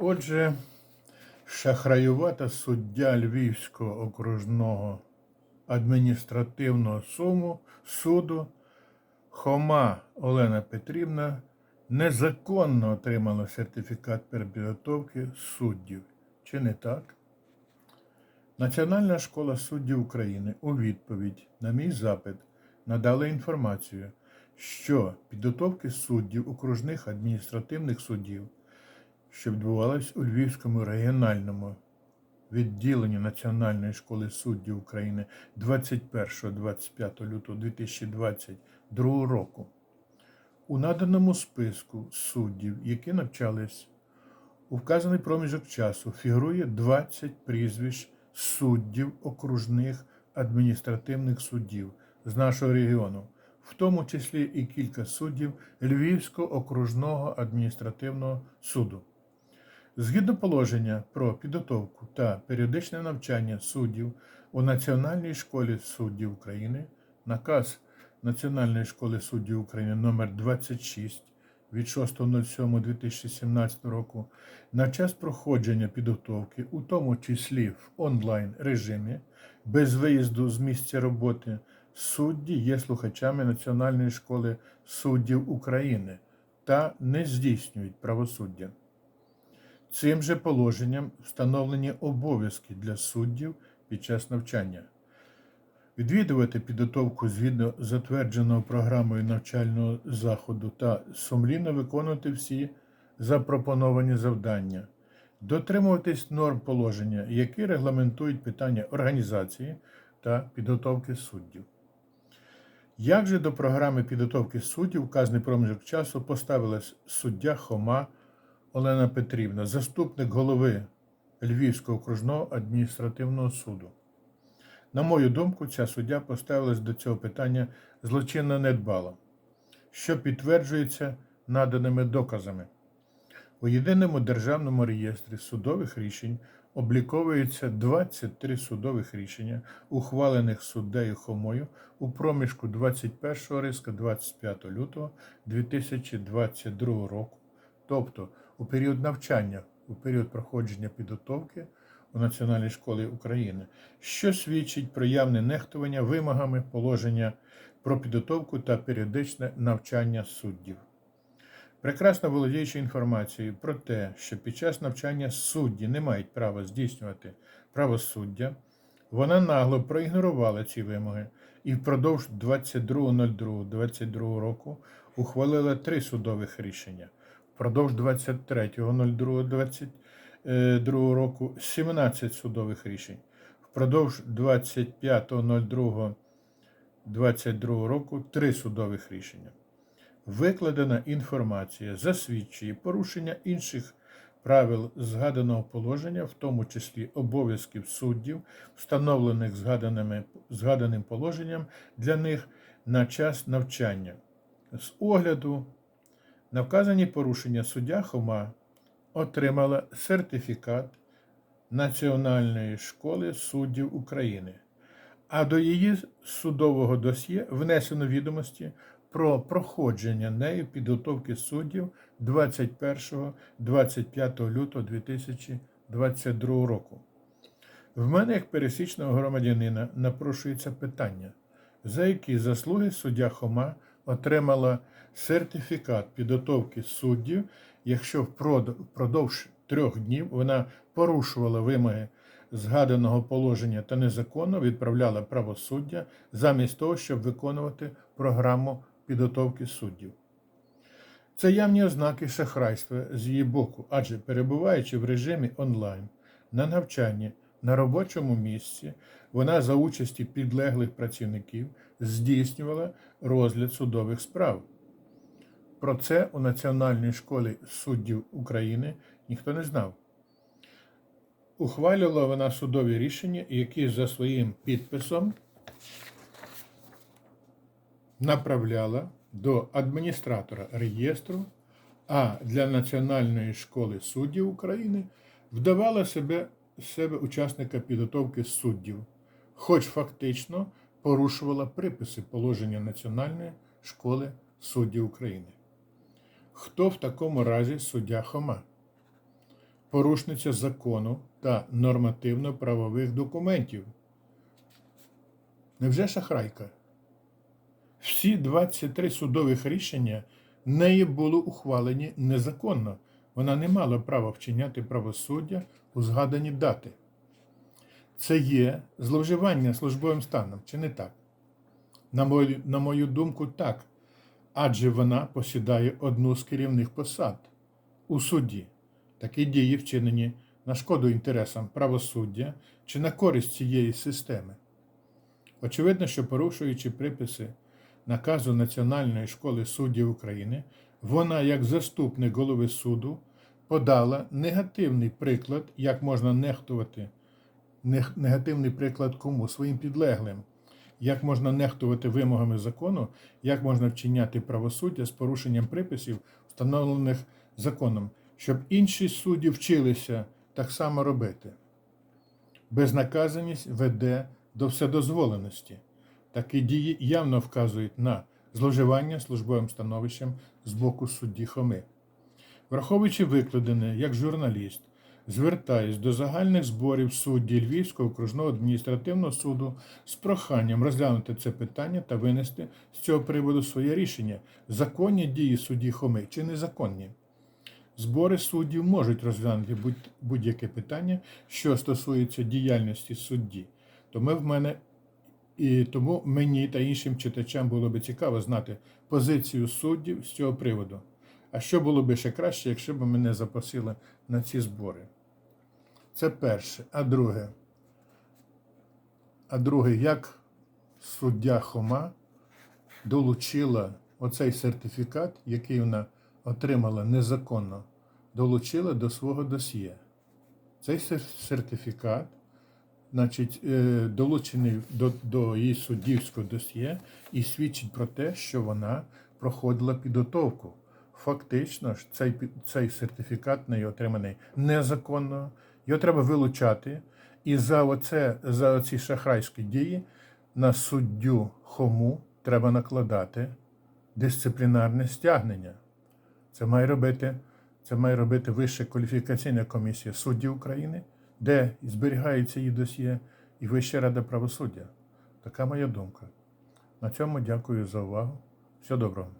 Отже, шахраювата суддя Львівського окружного адміністративного суму, суду Хома Олена Петрівна незаконно отримала сертифікат перепідготовки суддів. Чи не так? Національна школа суддів України у відповідь на мій запит надала інформацію, що підготовки суддів окружних адміністративних судів, що відбувалась у Львівському регіональному відділенні Національної школи суддів України 21-25 лютого 2022 року. У наданому списку суддів, які навчались у вказаний проміжок часу, фігурує 20 прізвищ суддів окружних адміністративних судів з нашого регіону, в тому числі і кілька суддів Львівського окружного адміністративного суду. Згідно положення про підготовку та періодичне навчання суддів у Національній школі суддів України, наказ Національної школи суддів України номер 26 від 6.07.2017 року на час проходження підготовки, у тому числі в онлайн режимі, без виїзду з місця роботи, судді є слухачами Національної школи суддів України та не здійснюють правосуддя. Цим же положенням встановлені обов'язки для суддів під час навчання. Відвідувати підготовку згідно затвердженого програмою навчального заходу та сумлінно виконувати всі запропоновані завдання, дотримуватись норм положення, які регламентують питання організації та підготовки суддів. Як же до програми підготовки суддів вказаний проміжок часу поставилась суддя Хома Олена Петрівна, заступник голови Львівського окружного адміністративного суду? На мою думку, ця суддя поставилась до цього питання злочинно недбало, що підтверджується наданими доказами. У єдиному державному реєстрі судових рішень обліковується 23 судових рішення, ухвалених суддею Хомою у проміжку 21 риска 25 лютого 2022 року, тобто у період навчання, у період проходження підготовки у Національній школі України, що свідчить про явне нехтування вимогами положення про підготовку та періодичне навчання суддів. Прекрасно володіючи інформацією про те, що під час навчання судді не мають права здійснювати правосуддя, вона нагло проігнорувала ці вимоги і впродовж 22.02.22 року ухвалила три судових рішення. Впродовж 23.02.22 року 17 судових рішень. Впродовж 25.02.22 року 3 судових рішення. Викладена інформація засвідчує порушення інших правил згаданого положення, в тому числі обов'язків суддів, встановлених згаданими, згаданим положенням для них на час навчання. З огляду на вказані порушення суддя Хома отримала сертифікат Національної школи суддів України, а до її судового досьє внесено відомості про проходження нею підготовки суддів 21-25 лютого 2022 року. В мене, як пересічного громадянина, напрошується питання, за які заслуги суддя Хома отримала сертифікат підготовки суддів, якщо впродовж трьох днів вона порушувала вимоги згаданого положення та незаконно відправляла правосуддя замість того, щоб виконувати програму підготовки суддів. Це явні ознаки шахрайства з її боку, адже перебуваючи в режимі онлайн на навчанні на робочому місці, вона за участі підлеглих працівників здійснювала розгляд судових справ. Про це у Національній школі суддів України ніхто не знав. Ухвалювала вона судові рішення, які за своїм підписом направляла до адміністратора реєстру, а для Національної школи суддів України вдавала себе, себе учасника підготовки суддів, хоч фактично порушувала приписи положення Національної школи суддів України. Хто в такому разі суддя Хома? порушниця закону та нормативно-правових документів. Невже шахрайка? Всі 23 судових рішення неї були ухвалені незаконно. Вона не мала права вчиняти правосуддя у згадані дати. Це є зловживання службовим станом, чи не так? На мою, на мою думку, так. Адже вона посідає одну з керівних посад у суді. Такі дії вчинені на шкоду інтересам правосуддя чи на користь цієї системи. Очевидно, що порушуючи приписи наказу Національної школи суддів України, вона, як заступник голови суду, подала негативний приклад, як можна нехтувати негативний приклад кому? Своїм підлеглим. Як можна нехтувати вимогами закону, як можна вчиняти правосуддя з порушенням приписів, встановлених законом, щоб інші судді вчилися так само робити. Безнаказаність веде до вседозволеності. Такі дії явно вказують на зловживання службовим становищем з боку судді Хоми. Враховуючи викладене як журналіст, звертаюсь до загальних зборів судді Львівського окружного адміністративного суду з проханням розглянути це питання та винести з цього приводу своє рішення, законні дії судді Хоми чи незаконні. Збори суддів можуть розглянути будь- будь-яке питання, що стосується діяльності судді. Тому в мене і тому мені та іншим читачам було би цікаво знати позицію суддів з цього приводу. А що було б ще краще, якщо б мене запросили на ці збори? Це перше. А друге, а друге, як суддя Хома долучила оцей сертифікат, який вона отримала незаконно, долучила до свого досьє. Цей сертифікат, значить, е, долучений до, до її суддівського досьє і свідчить про те, що вона проходила підготовку. Фактично ж, цей, цей сертифікат неї отриманий незаконно. Його треба вилучати. І за, оце, за оці шахрайські дії на суддю Хому треба накладати дисциплінарне стягнення. Це має робити, це має робити Вища кваліфікаційна комісія суддів України, де зберігається її досьє, і Вища рада правосуддя. Така моя думка. На цьому дякую за увагу. Всього доброго.